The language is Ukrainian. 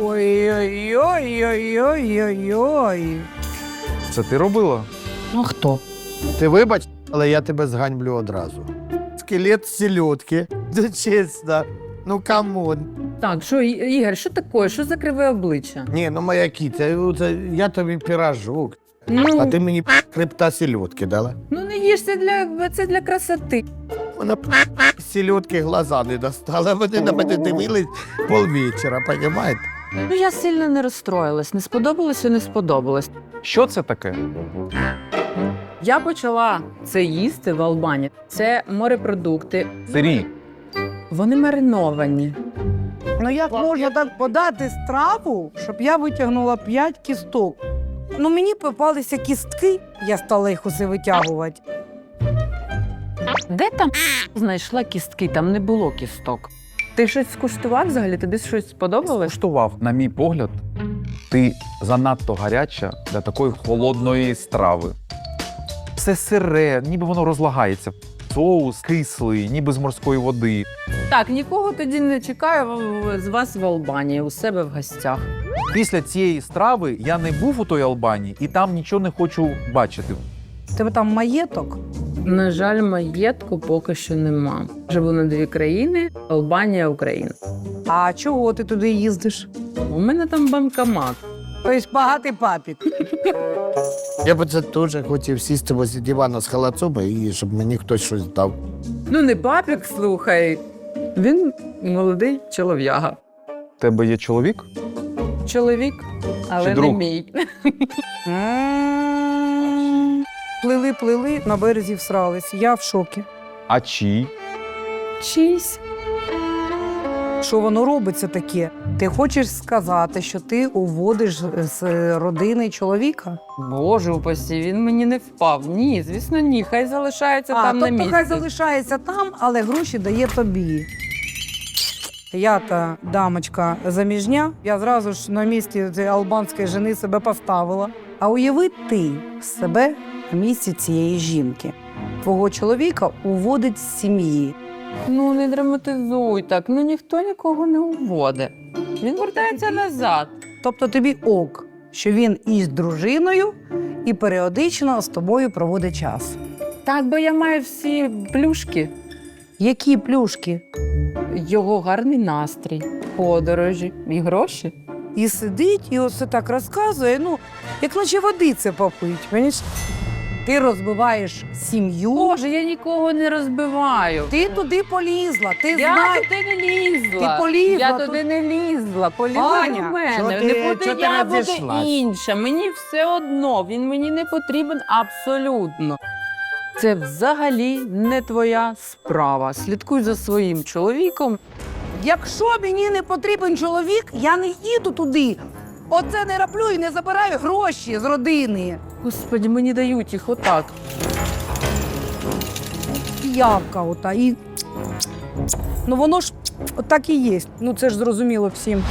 Ой-ой-ой-ой-ой-ой. Це ти робила? Ну хто? Ти вибач, але я тебе зганьблю одразу. Скелет селедки. Це чесно. Ну камон. Так, що, І- Ігор, що таке? Що за криве обличчя? Ні, ну моя кіця, це, я тобі пірожок, Ну, а ти мені хребта селедки дала. ну не їж це для, це для красоти. Вона селедки глаза не достала, вони на мене дивились полвечора, понімаєте? Ну я сильно не розстроїлась. Не сподобалось і не сподобалось. Що це таке? Я почала це їсти в Албані. Це морепродукти. Сирі. Вони мариновані. Ну як можна так подати страву, щоб я витягнула п'ять кісток? Ну мені попалися кістки, я стала їх усе витягувати. Де там знайшла кістки? Там не було кісток. Ти щось скуштував взагалі? Тобі щось сподобалось? Скуштував, на мій погляд, ти занадто гаряча для такої холодної страви. Все сире, ніби воно розлагається. Соус кислий, ніби з морської води. Так, нікого тоді не чекаю з вас в Албанії, у себе в гостях. Після цієї страви я не був у той Албанії і там нічого не хочу бачити. Тебе там маєток? На жаль, маєтку поки що нема. Живу на дві країни: Албанія, Україна. А чого ти туди їздиш? У мене там банкомат. Тобто багатий папік. Я б це теж хотів сісти возле дивана з халацом і щоб мені хтось щось дав. Ну, не папік, слухай. Він молодий чолов'яга. У тебе є чоловік? Чоловік, але Чи не мій. Плили, плили, на березі всрались. Я в шокі. А чий? Чийсь. Що воно робиться таке? Ти хочеш сказати, що ти уводиш з родини чоловіка? Боже упасі, він мені не впав. Ні, звісно, ні. Хай залишається а, там на тобто місці. хай залишається там, але гроші дає тобі. Я та дамочка заміжня, я зразу ж на місці цієї албанської жени себе поставила. А уяви ти себе на місці цієї жінки. Твого чоловіка уводить з сім'ї. Ну, не драматизуй так. Ну ніхто нікого не уводить. Він вертається назад. Тобто тобі ок, що він із дружиною і періодично з тобою проводить час. Так, бо я маю всі плюшки. Які плюшки? Його гарний настрій, подорожі і гроші. І сидить, і оце так розказує, ну, як наче води це попить. Розумієш? Ти розбиваєш сім'ю, Боже, я нікого не розбиваю. ти туди полізла, ти Я знаєш. туди не лізла. Ти полізла Я туди не лізла. Полізла Аня, до мене. чого ти- не буде ти я, буде інша. Мені все одно. Він мені не потрібен абсолютно. Це взагалі не твоя справа. Слідкуй за своїм чоловіком. Якщо мені не потрібен чоловік, я не їду туди. Оце не раплю і не забираю гроші з родини. Господи, мені дають їх отак. Явка ота. І... Ну воно ж так і є. Ну це ж зрозуміло всім.